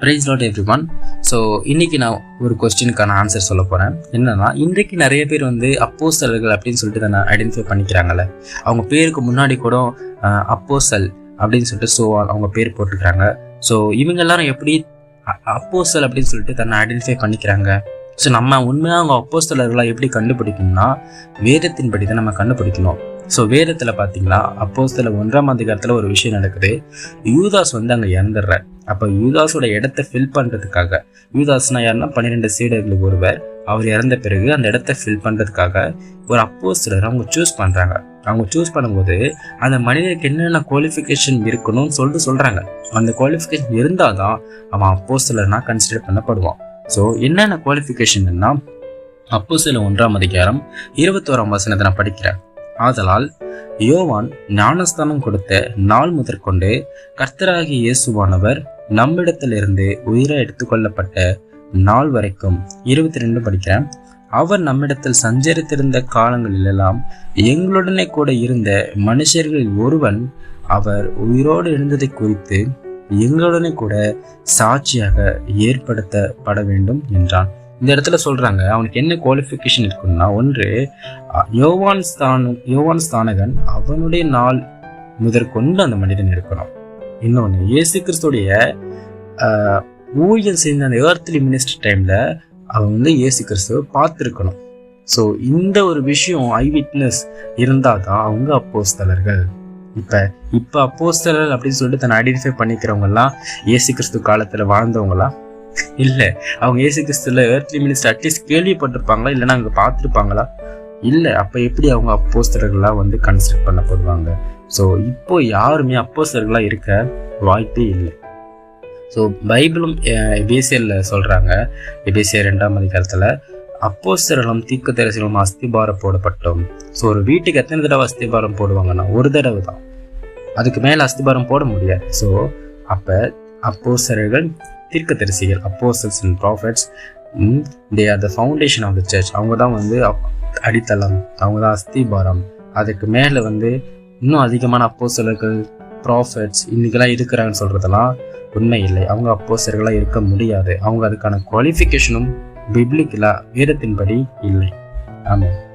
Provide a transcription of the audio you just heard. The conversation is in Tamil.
Prize lot every one so இன்றைக்கி நான் ஒரு கொஸ்டினுக்கான ஆன்சர் சொல்ல போகிறேன் என்னன்னா இன்றைக்கு நிறைய பேர் வந்து அப்போஸ்தலர்கள் அப்படின்னு சொல்லிட்டு தான் ஐடென்டிஃபை பண்ணிக்கிறாங்கல்ல. அவங்க பேருக்கு முன்னாடி கூட அப்போசல் அப்படின்னு சொல்லிட்டு ஸோ அவங்க பேர் போட்டுக்கிறாங்க ஸோ இவங்க எல்லாரும் எப்படி அப்போசல் அப்படின்னு சொல்லிட்டு தன்னை ஐடென்டிஃபை பண்ணிக்கிறாங்க? ஸோ நம்ம உண்மையாக அவங்க அப்போஸ்தலர்களாக எப்படி கண்டுபிடிக்கணும்னா வேதத்தின்படி தான் நம்ம கண்டுபிடிக்கணும். ஸோ வேதத்தில் பார்த்தீங்கன்னா அப்போ சில ஒன்றாம் அதிகாரத்தில் ஒரு விஷயம் நடக்குது. யூதாஸ் வந்து அங்கே இறந்துடுறார். அப்போ யூதாஸோட இடத்த ஃபில் பண்ணுறதுக்காக யூதாஸ்னா யாருன்னா பன்னிரெண்டு சீடர்களுக்கு ஒருவர். அவர் இறந்த பிறகு அந்த இடத்த ஃபில் பண்ணுறதுக்காக ஒரு அப்போஸ்தலர் அவங்க சூஸ் பண்ணுறாங்க அவங்க சூஸ் பண்ணும்போது அந்த மனிதனுக்கு என்னென்ன குவாலிஃபிகேஷன் இருக்கணும்னு சொல்லிட்டு சொல்கிறாங்க அந்த குவாலிஃபிகேஷன் இருந்தால் தான் அவன் அப்போஸ்தலர்னா கன்சிடர் பண்ணப்படுவான். ஸோ என்னென்ன குவாலிஃபிகேஷன்னா அப்போ சில ஒன்றாம் அதிகாரம் இருபத்தோராம் வசனத்தை நான் படிக்கிறேன். ஆதலால் யோவான் ஞானஸ்தானம் கொடுத்த நாள் முதற்கொண்டு கர்த்தராகிய இயேசுவானவர் நம்மிடத்திலிருந்து உயிரை எடுத்துக்கொள்ளப்பட்ட நாள் வரைக்கும் இருபத்தி ரெண்டு படிக்கிறேன். அவர் நம்மிடத்தில் சஞ்சரித்திருந்த காலங்களிலெல்லாம் எங்களுடனே கூட இருந்த மனுஷர்களில் ஒருவன் அவர் உயிரோடு இருந்ததை குறித்து எங்களுடனே கூட சாட்சியாக ஏற்படுத்தப்பட வேண்டும் என்றான். இந்த இடத்துல சொல்கிறாங்க அவனுக்கு என்ன குவாலிஃபிகேஷன் இருக்குன்னா ஒன்று யோவான் ஸ்தான யோவான் ஸ்தானகன் அவனுடைய நாள் முதற்கொண்டு அந்த மனிதன் இருக்கணும். இன்னொன்று இயேசு கிறிஸ்துடைய ஊழியம் செய்த அந்த ஏர்த்லி மினிஸ்டர் டைமில் அவன் வந்து இயேசு கிறிஸ்துவை பார்த்துருக்கணும். ஸோ இந்த ஒரு விஷயம் ஐ விட்னஸ் இருந்தால் தான் அவங்க அப்போஸ்தலர்கள். இப்போ இப்போ அப்போஸ்தலர் அப்படின்னு சொல்லிட்டு தன்னை ஐடென்டிஃபை பண்ணிக்கிறவங்கலாம் இயேசு கிறிஸ்து காலத்தில் வாழ்ந்தவங்களாம் இல்லை அவங்க ஏசு கிறிஸ்துல ஏர்த்லி மினிஸ்டர் அட்லீஸ்ட் கேள்விப்பட்டிருப்பாங்களா? இல்லைன்னா அங்கே பார்த்துருப்பாங்களா? இல்லை அப்போ எப்படி அவங்க அப்போஸ்தர்களாக வந்து கன்சிடர் பண்ணப்படுவாங்க? ஸோ இப்போ யாருமே அப்போஸ்தர்களாக இருக்க வாய்ப்பே இல்லை. ஸோ பைபிளும் எபேசியரில் சொல்கிறாங்க எபேசியர் ரெண்டாம் அதிகாரத்தில் அப்போஸ்தரலும் தீர்க்க தரிசனம் அஸ்திபாரம் போடப்பட்டோம். ஸோ ஒரு வீட்டுக்கு எத்தனை தடவை அஸ்திபாரம் போடுவாங்கன்னா ஒரு தடவை தான் அதுக்கு மேலே அஸ்திபாரம் போட முடியாது. ஸோ அப்போ அப்போசர்கள் தீர்க்க தரிசிகள் apostles and prophets they are the foundation of the church அவங்க தான் வந்து அடித்தளம் அவங்க தான் அஸ்திபாரம். அதுக்கு மேலே வந்து இன்னும் அதிகமான அப்போசலர்கள் ப்ராஃபிட்ஸ் இன்றைக்கெல்லாம் இருக்கிறாங்கன்னு சொல்கிறதெல்லாம் உண்மை இல்லை. அவங்க அப்போசர்களாக இருக்க முடியாது. அவங்க அதுக்கான குவாலிஃபிகேஷனும் பிப்ளிக்கில் வேதத்தின்படி இல்லை. ஆமாம்